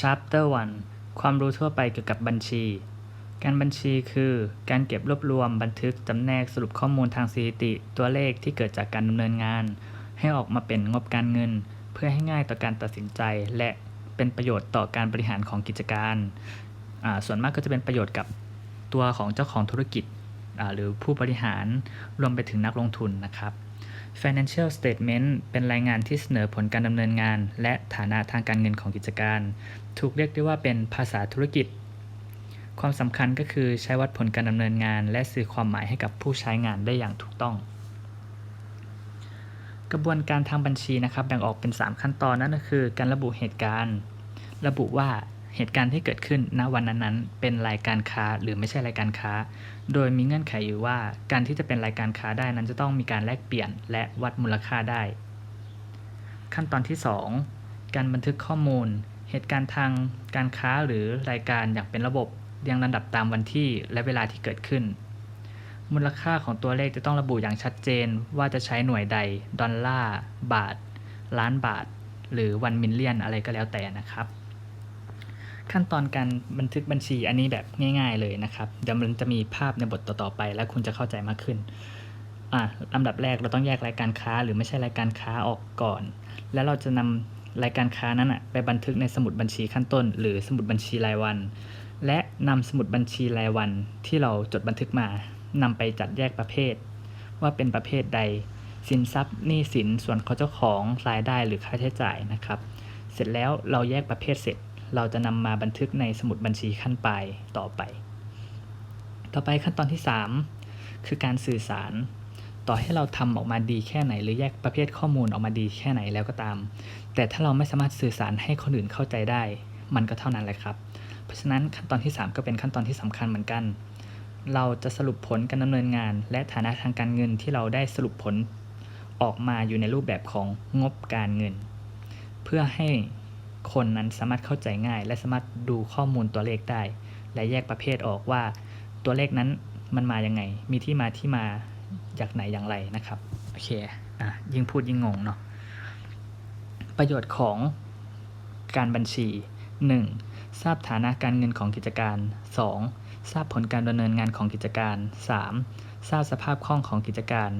Chapter 1 ความรู้ทั่วไปเกี่ยวกับบัญชี การบัญชีคือ การเก็บรวบรวมบันทึกจำแนกสรุปข้อมูลทางสถิติ ตัวเลขที่เกิดจากการดำเนินงาน ให้ออกมาเป็นงบการเงิน เพื่อให้ง่ายต่อการตัดสินใจ และเป็นประโยชน์ต่อการบริหารของกิจการอ่าส่วนมากก็จะเป็นประโยชน์กับตัวของเจ้าของธุรกิจอ่าหรือผู้บริหารรวมไปถึงนักลงทุนนะครับ Financial Statement เป็นรายงานที่เสนอผลการดำเนินงาน และฐานะทางการเงินของกิจการ ถูกเรียกได้ว่าเป็นภาษาธุรกิจ ความสำคัญก็คือใช้วัดผลการดำเนินงาน และสื่อความหมายให้กับผู้ใช้งานได้อย่างถูกต้อง กระบวนการทางบัญชีนะครับแบ่งออกเป็น 3 ขั้นตอนนั่นก็คือ การระบุเหตุการณ์ ระบุว่า เหตุการณ์ที่เกิดขึ้นณวันนั้นๆ เป็นรายการค้าหรือไม่ใช่รายการค้า โดยมีเงื่อนไขอยู่ว่าการที่จะเป็นรายการค้าได้นั้นจะต้องมีการแลกเปลี่ยนและวัดมูลค่าได้ ขั้นตอนที่ 2 การบันทึกข้อมูล เหตุการณ์ทางการค้าหรือรายการอย่างเป็นระบบเรียงลำดับตามวันที่และเวลาที่เกิดขึ้น มูลค่าของตัวเลขจะต้องระบุอย่างชัดเจนว่าจะใช้หน่วยใด ดอลลาร์ บาท ล้านบาท หรือวันมิลเลียนอะไรก็แล้วแต่นะครับ ขั้นตอนการบันทึกบัญชีอันนี้แบบง่าย ๆเลยนะครับเดี๋ยวมันจะมีภาพในบทต่อๆไป แล้วคุณจะเข้าใจมากขึ้นอะลำดับแรกเราต้องแยกรายการค้าหรือไม่ใช่รายการค้าออกก่อน แล้วเราจะนำรายการค้านั้นอะไปบันทึกในสมุดบัญชีขั้นต้น หรือสมุดบัญชีรายวัน และนำสมุดบัญชีรายวันที่เราจดบันทึกมานำไปจัดแยกประเภท ว่าเป็นประเภทใด สินทรัพย์หนี้สินส่วนของเจ้าของรายได้หรือค่าใช้จ่ายนะครับ เสร็จแล้วเราแยกประเภทเสร็จ เราจะนำมาบันทึกในสมุดบัญชีขั้นปลายต่อไป ต่อไปขั้นตอนที่ 3 คือการสื่อสาร ต่อให้เราทำออกมาดีแค่ไหน หรือแยกประเภทข้อมูลออกมาดีแค่ไหนแล้วก็ตาม แต่ถ้าเราไม่สามารถสื่อสารให้คนอื่นเข้าใจได้ มันก็เท่านั้นแหละครับ เพราะฉะนั้นขั้นตอนที่ 3 ก็เป็นขั้นตอนที่สำคัญเหมือนกัน เราจะสรุปผลการดำเนินงาน และฐานะทางการเงินที่เราได้สรุปผลออกมาอยู่ในรูปแบบของงบการเงิน เพื่อให้ คนนั้นสามารถเข้าใจง่าย และสามารถดูข้อมูลตัวเลขได้ และแยกประเภทออกว่า ตัวเลขนั้นมันมายังไง มีที่มาที่มาจากไหนอย่างไรนะครับโอเคอะยิ่งพูดยิ่งงงเนาะประโยชน์ของการบัญชี 1. ทราบฐานะการเงินของกิจการ 2. ทราบผลการดำเนินงานของกิจการ 3. ทราบสภาพคล่องของกิจการ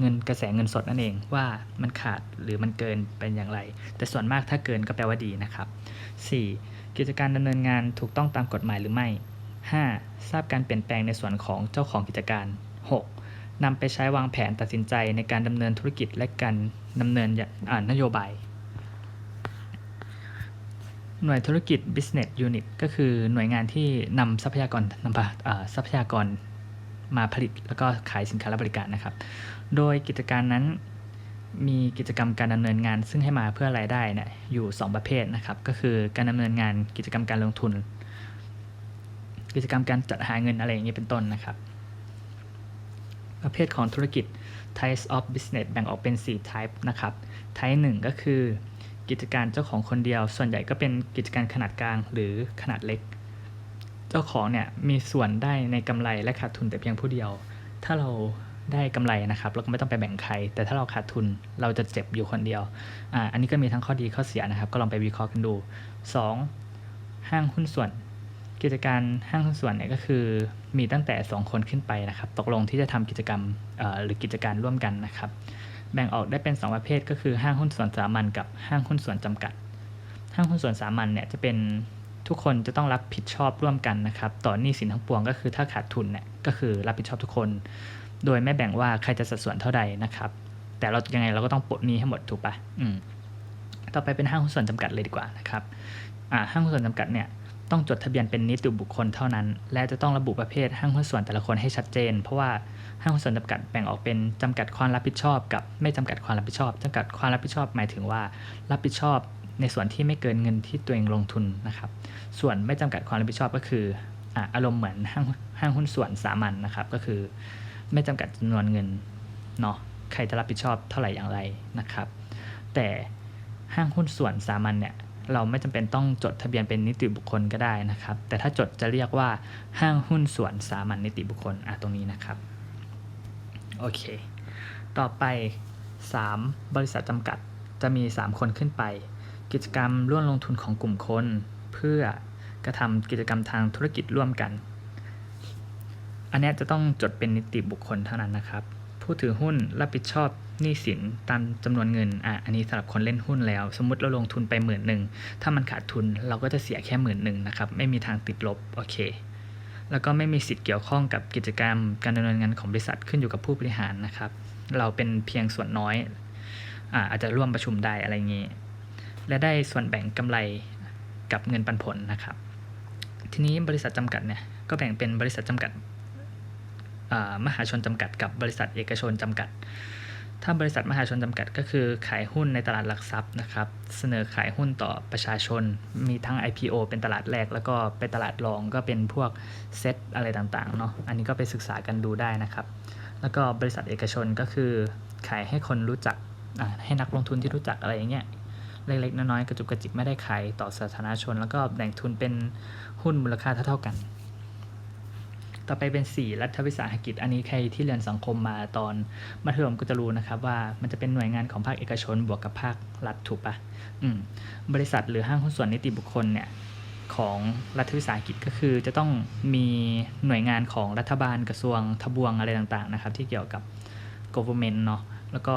เงินกระแสเงินสดนั่นเองว่ามันขาดหรือมันเกินเป็นอย่างไร แต่ส่วนมากถ้าเกินก็แปลว่าดีนะครับ 4. กิจการดำเนินงานถูกต้องตามกฎหมายหรือไม่ 5. ทราบการเปลี่ยนแปลงในส่วนของเจ้าของกิจการ 6. นำไปใช้วางแผนตัดสินใจในการดำเนินธุรกิจและการดำเนินนโยบายหน่วยธุรกิจ business unit ก็คือหน่วยงานที่นำทรัพยากรนำพาทรัพยากร มาผลิตแล้วก็ขายสินค้าและบริการนะครับ โดยกิจการนั้นมีกิจกรรมการดำเนินงาน ซึ่งให้มาเพื่อรายได้นี่ยอยู่ 2 ประเภทนะครับ ก็คือการดำเนินงานกิจกรรมการลงทุน กิจกรรมการจัดหาเงินอะไรอย่างนี้เป็นต้นนะครับ ประเภทของธุรกิจ types of business แบ่งออกเป็น 4 type นะครับ type 1 ก็คือ กิจการเจ้าของคนเดียว ส่วนใหญ่ก็เป็นกิจการขนาดกลางหรือขนาดเล็ก เจ้าของเนี่ยมีส่วนได้ในกำไรและขาดทุนแต่เพียงผู้เดียว ถ้าเราได้กำไรนะครับเราก็ไม่ต้องไปแบ่งใคร แต่ถ้าเราขาดทุนเราจะเจ็บอยู่คนเดียวอ่าอันนี้ก็มีทั้งข้อดีข้อเสียนะครับ ก็ลองไปวิเคราะห์กันดู 2. ห้างหุ้นส่วน กิจการห้างหุ้นส่วนเนี่ยก็คือมีตั้งแต่ 2 คนขึ้นไปนะครับ ตกลงที่จะทำกิจกรรมหรือกิจการร่วมกันนะครับ แบ่งออกได้เป็น 2 ประเภทก็คือห้างหุ้นส่วนสามัญกับห้างหุ้นส่วนจำกัด ห้างหุ้นส่วนสามัญเนี่ยจะเป็น ทุกคนจะต้องรับผิดชอบร่วมกันนะครับ ต่อหนี้สินทั้งปวงก็คือถ้าขาดทุนเนี่ยก็คือรับผิดชอบทุกคน โดยไม่แบ่งว่าใครจะสัดส่วนเท่าใดนะครับ แต่เรายังไงเราก็ต้องปลดหนี้ให้หมดถูกปะอืมต่อไปเป็นห้างหุ้นส่วนจำกัดเลยดีกว่านะครับอ่าห้างหุ้นส่วนจำกัดเนี่ยต้องจดทะเบียนเป็นนิติบุคคลเท่านั้น และจะต้องระบุประเภทห้างหุ้นส่วนแต่ละคนให้ชัดเจน เพราะว่าห้างหุ้นส่วนจำกัดแบ่งออกเป็นจำกัดความรับผิดชอบ กับไม่จำกัดความรับผิดชอบจำกัดความรับผิดชอบหมายถึงว่า รับผิดชอบ ในส่วนที่ไม่เกินเงินที่ตัวเองลงทุนนะครับ ส่วนไม่จำกัดความรับผิดชอบก็คืออารมณ์เหมือนห้างห้างหุ้นส่วนสามัญนนะครับ ก็คือไม่จำกัดจำนวนเงินเนาะใครจะรับผิดชอบเท่าไหร่อย่างไรนะครับ แต่ห้างหุ้นส่วนสามัญเนี่ยเราไม่จำเป็นต้องจดทะเบียนเป็นนิติบุคคลก็ได้นะครับ แต่ถ้าจดจะเรียกว่าห้างหุ้นส่วนสามัญนิติบุคคลอะตรงนี้นะครับโอเค ต่อไป 3 บริษัทจำกัดจะมี 3 คนขึ้นไป กิจกรรมร่วมลงทุนของกลุ่มคน เพื่อกระทำกิจกรรมทางธุรกิจร่วมกัน อันนี้จะต้องจดเป็นนิติบุคคลเท่านั้นนะครับ ผู้ถือหุ้นรับผิดชอบหนี้สินตามจำนวนเงินอะอันนี้สำหรับคนเล่นหุ้นแล้ว สมมติเราลงทุนไปหมื่นหนึ่งถ้ามันขาดทุนเราก็จะเสียแค่หมื่นหนึ่งนะครับ ไม่มีทางติดลบโอเค แล้วก็ไม่มีสิทธิ์เกี่ยวข้องกับกิจกรรม การดำเนินงานของบริษัทขึ้นอยู่กับผู้บริหารนะครับ เราเป็นเพียงส่วนน้อยอาอาจจะร่วมประชุมได้อะไรอย่างนี้ และได้ส่วนแบ่งกำไรกับเงินปันผลนะครับ ทีนี้บริษัทจำกัดเนี่ยก็แบ่งเป็นบริษัทจำกัดมหาชนจำกัด กับบริษัทเอกชนจำกัด ถ้าบริษัทมหาชนจำกัดก็คือขายหุ้นในตลาดหลักทรัพย์นะครับ เสนอขายหุ้นต่อประชาชน มีทั้ง IPO เป็นตลาดแรก แล้วก็ไปตลาดรองก็เป็นพวกเซ็ตอะไรต่างๆเนาะ อันนี้ก็ไปศึกษากันดูได้นะครับ แล้วก็บริษัทเอกชนก็คือขายให้คนรู้จักให้นักลงทุนที่รู้จักอะไรอย่างเงี้ย เล็ก ๆ น้อยๆกระจุกกระจิกไม่ได้ขายต่อสาธารณชน แล้วก็แบ่งทุนเป็นหุ้นมูลค่าเท่าๆกัน ต่อไปเป็น 4 รัฐวิสาหกิจ อันนี้ใครที่เรียนสังคมมาตอนมัธยมก็จะรู้นะครับว่ามันจะเป็นหน่วยงานของภาคเอกชน บวกกับภาครัฐถูกปะอืมบริษัทหรือห้างหุ้นส่วนนิติบุคคลเนี่ยของรัฐวิสาหกิจก็คือจะต้องมีหน่วยงานของรัฐบาลกระทรวงทบวงอะไรต่างๆนะครับ ที่เกี่ยวกับ government เนาะแล้วก็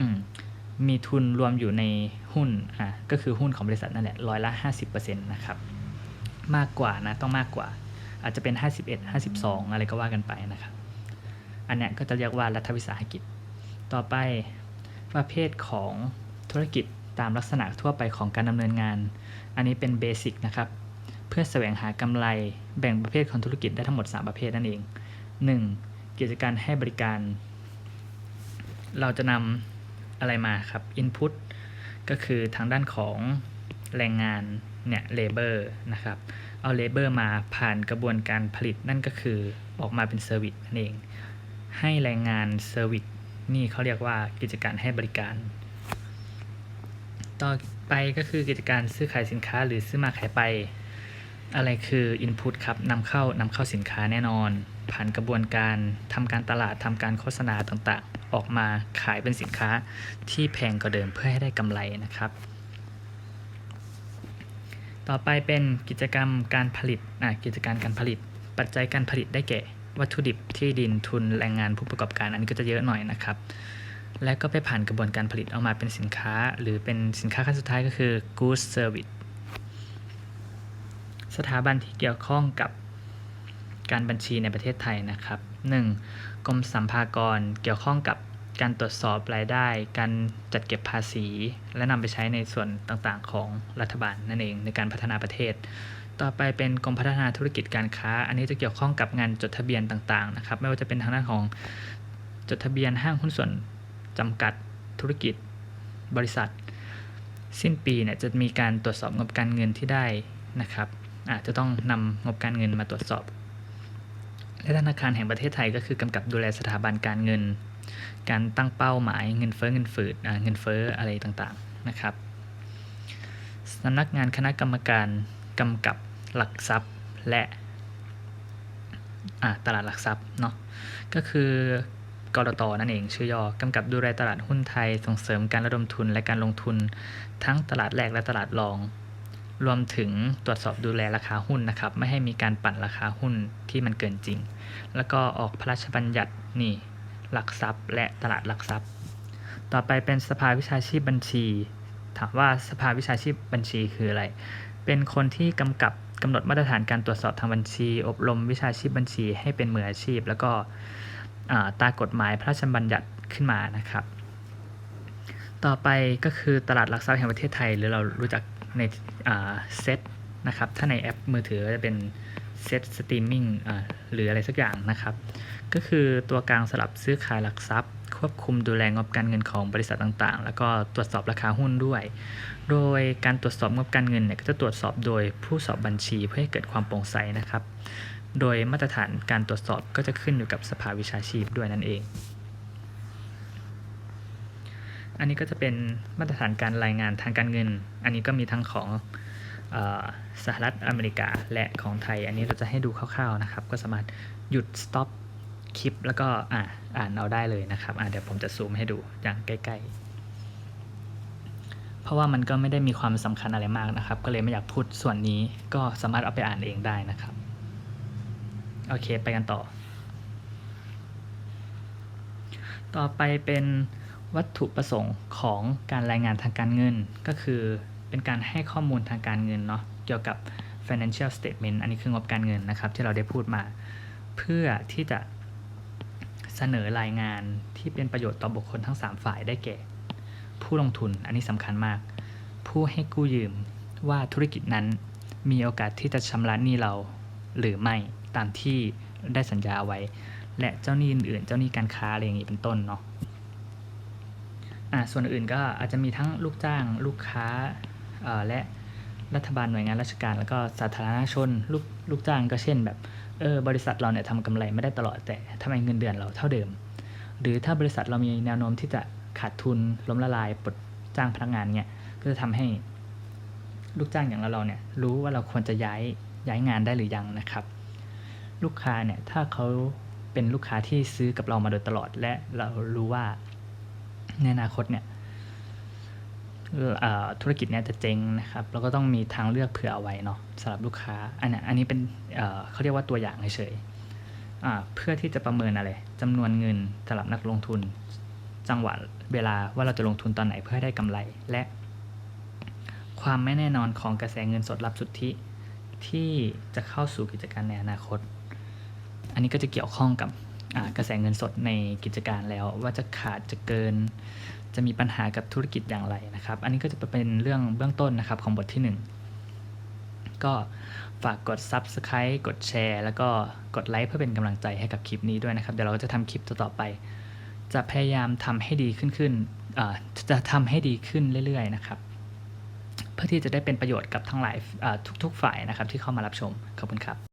อื มีทุนรวมอยู่ในหุ้นอะก็คือหุ้นของบริษัทนั่นแหละร้อยละ 50%นะครับมากกว่านะต้องมากกว่า อาจจะเป็น 51 52 อะไรก็ว่ากันไปนะครับ อันเนี้ยก็จะเรียกว่ารัฐวิสาหกิจ ต่อไปประเภทของธุรกิจตามลักษณะทั่วไปของการดำเนินงาน อันนี้เป็นเบสิกนะครับเพื่อแสวงหากำไรแบ่งประเภทของธุรกิจได้ทั้งหมด 3 ประเภทนั่นเอง 1. กิจการให้บริการ เราจะนำ อะไรมาครับ Input ก็คือทางด้านของแรงงานเนี่ย labor นะครับ เอา labor มาผ่านกระบวนการผลิตนั่นก็คือออกมาเป็น service นั่นเอง ให้แรงงาน service นี่เขาเรียกว่ากิจการให้บริการ ต่อไปก็คือกิจการซื้อขายสินค้าหรือซื้อมาขายไป อะไรคือ Input ครับนำเข้านำเข้าสินค้าแน่นอน ผ่านกระบวนการทำการตลาดทำการโฆษณาต่างๆ ออกมาขายเป็นสินค้าที่แพงกว่าเดิมเพื่อให้ได้กำไรนะครับ ต่อไปเป็นกิจกรรมการผลิตอะกิจการการผลิต ปัจจัยการผลิตได้แก่ วัตถุดิบที่ดินทุนแรงงานผู้ประกอบการอันนี้ก็จะเยอะหน่อยนะครับ และก็ไปผ่านกระบวนการผลิตออกมาเป็นสินค้า หรือเป็นสินค้าขั้นสุดท้ายก็คือ goods service สถาบันที่เกี่ยวข้องกับการบัญชีในประเทศไทยนะครับ 1. กรมสัมภากรเกี่ยวข้องกับการตรวจสอบรายได้ การจัดเก็บภาษี และนำไปใช้ในส่วนต่างๆ ของรัฐบาลนั่นเองในการพัฒนาประเทศ ต่อไปเป็นกรมพัฒนาธุรกิจการค้า อันนี้จะเกี่ยวข้องกับงานจดทะเบียนต่างๆนะครับไม่ว่าจะเป็นทางด้านของจดทะเบียนห้างหุ้นส่วนจำกัดธุรกิจบริษัท สิ้นปีเนี่ยจะมีการตรวจสอบงบการเงินที่ได้นะครับอาจจะต้องนำงบการเงินมาตรวจสอบ และธนาคารแห่งประเทศไทยก็คือกำกับดูแลสถาบันการเงิน การตั้งเป้าหมายเงินเฟ้อเงินฝืดเงินเฟ้ออะไรต่างๆนะครับสำนักงานคณะกรรมการกำกับหลักทรัพย์และตลาดหลักทรัพย์เนาะก็คือกรตนั่นเองชื่อย่อกำกับดูแลตลาดหุ้นไทยส่งเสริมการระดมทุนและการลงทุน ทั้งตลาดแรกและตลาดรอง รวมถึงตรวจสอบดูแลราคาหุ้นนะครับ ไม่ให้มีการปั่นราคาหุ้นที่มันเกินจริง แล้วก็ออกพระราชบัญญัตินี่หลักทรัพย์ และตลาดหลักทรัพย์ ต่อไปเป็นสภาวิชาชีพบัญชี ถามว่าสภาวิชาชีพบัญชีคืออะไร เป็นคนที่กำกับกำหนดมาตรฐานการตรวจสอบทางบัญชี อบรมวิชาชีพบัญชีให้เป็นมืออาชีพ แล้วก็ตามกฎหมายพระราชบัญญัติขึ้นมานะครับ ต่อไปก็คือตลาดหลักทรัพย์แห่งประเทศไทย หรือเรารู้จัก ในเซตนะครับ ถ้าในแอปมือถือจะเป็นเซตสตรีมมิ่งหรืออะไรสักอย่างนะครับ ก็คือตัวกลางสลับซื้อขายหลักทรัพย์ ควบคุมดูแลงบการเงินของบริษัทต่างๆ แล้วก็ตรวจสอบราคาหุ้นด้วย โดยการตรวจสอบงบการเงินเนี่ยก็จะตรวจสอบโดยผู้สอบบัญชีเพื่อให้เกิดความโปร่งใสนะครับ โดยมาตรฐานการตรวจสอบก็จะขึ้นอยู่กับสภาวิชาชีพด้วยนั่นเอง อันนี้ก็จะเป็นมาตรฐานการรายงานทางการเงิน อันนี้ก็มีทั้งของออสหรัฐอเมริกาและของไทย อันนี้เราจะให้ดูคร่าวๆนะครับ ก็สามารถหยุด stop คลิป แล้วก็อ่าอ่านเอาได้เลยนะครับอ่าเดี๋ยวผมจะซูมให้ดูอย่างใกล้ ๆ เพราะว่ามันก็ไม่ได้มีความสำคัญอะไรมากนะครับ ก็เลยไม่อยากพูดส่วนนี้ก็สามารถเอาไปอ่านเองได้นะครับ โอเคไปกันต่อ ต่อไปเป็น วัตถุประสงค์ของการรายงานทางการเงิน ก็คือเป็นการให้ข้อมูลทางการเงินเนาะเกี่ยวกับ financial statement อันนี้คืองบการเงินนะครับ ที่เราได้พูดมา เพื่อที่จะเสนอรายงานที่เป็นประโยชน์ต่อบุคคลทั้ง 3 ฝ่ายได้แก่ ผู้ลงทุนอันนี้สำคัญมาก ผู้ให้กู้ยืมว่าธุรกิจนั้นมีโอกาสที่จะชำระหนี้เราหรือไม่ตามที่ได้สัญญาเอาไว้ และเจ้าหนี้อื่นๆ เจ้าหนี้การค้าอะไรอย่างนี้เป็นต้นเนาะ อ่าส่วนอื่นก็อาจจะมีทั้งลูกจ้าง ลูกค้าและรัฐบาลหน่วยงานราชการ แล้วก็สาธารณชนลูกลูกจ้างก็เช่นแบบเออบริษัทเราเนี่ยทำกำไรไม่ได้ตลอดแต่ทำไมเงินเดือนเราเท่าเดิม หรือถ้าบริษัทเรามีแนวโน้มที่จะขาดทุนล้มละลายปลดจ้างพนักงานเนี่ยก็จะทำให้ลูกจ้างอย่างเราเราเนี่ยรู้ว่าเราควรจะย้ายย้ายงานได้หรือยังนะครับ ลูกค้าเนี่ยถ้าเขาเป็นลูกค้าที่ซื้อกับเรามาโดยตลอด และเรารู้ว่า ในอนาคตเนี่ยธุรกิจเนี่ยจะเจ๊งนะครับเราก็ต้องมีทางเลือกเผื่อเอาไว้เนาะสำหรับลูกค้า อันนี้อันนี้เป็นเเขาเรียกว่าตัวอย่างเฉยๆเพื่อที่จะประเมินอะไรจำนวนเงินสำหรับนักลงทุน จังหวะเวลาว่าเราจะลงทุนตอนไหนเพื่อให้ได้กำไร และ ความไม่แน่นอนของกระแสเงินสดรับสุทธิ ที่จะเข้าสู่กิจการในอนาคต อันนี้ก็จะเกี่ยวข้องกับ กระแสเงินสดในกิจการแล้ว ว่าจะขาดจะเกิน จะมีปัญหากับธุรกิจอย่างไรนะครับ อันนี้ก็จะเป็นเรื่องเบื้องต้นนะครับของบทที่ 1 ก็ฝากกด Subscribe กดแชร์ แล้วก็กดไลค์เพื่อเป็นกำลังใจให้กับคลิปนี้ด้วยนะครับ เดี๋ยวเราก็จะทำคลิปต่อๆไป จะพยายามทำให้ดีขึ้นขึ้นจะทำให้ดีขึ้นเรื่อยๆนะครับเพื่อที่จะได้เป็นประโยชน์กับทั้งหลายทุก ๆ ฝ่ายนะครับที่เข้ามารับชม ขอบคุณครับ